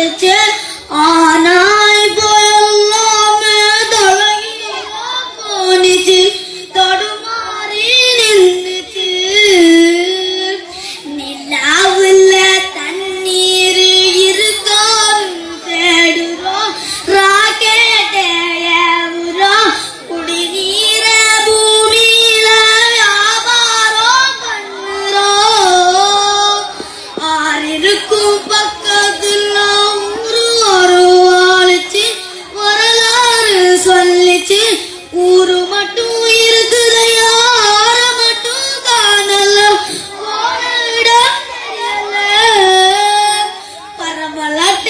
nature ஊரு மட்டும் இருக்குது யார மட்டும் காணல? பரம்பலாட்ட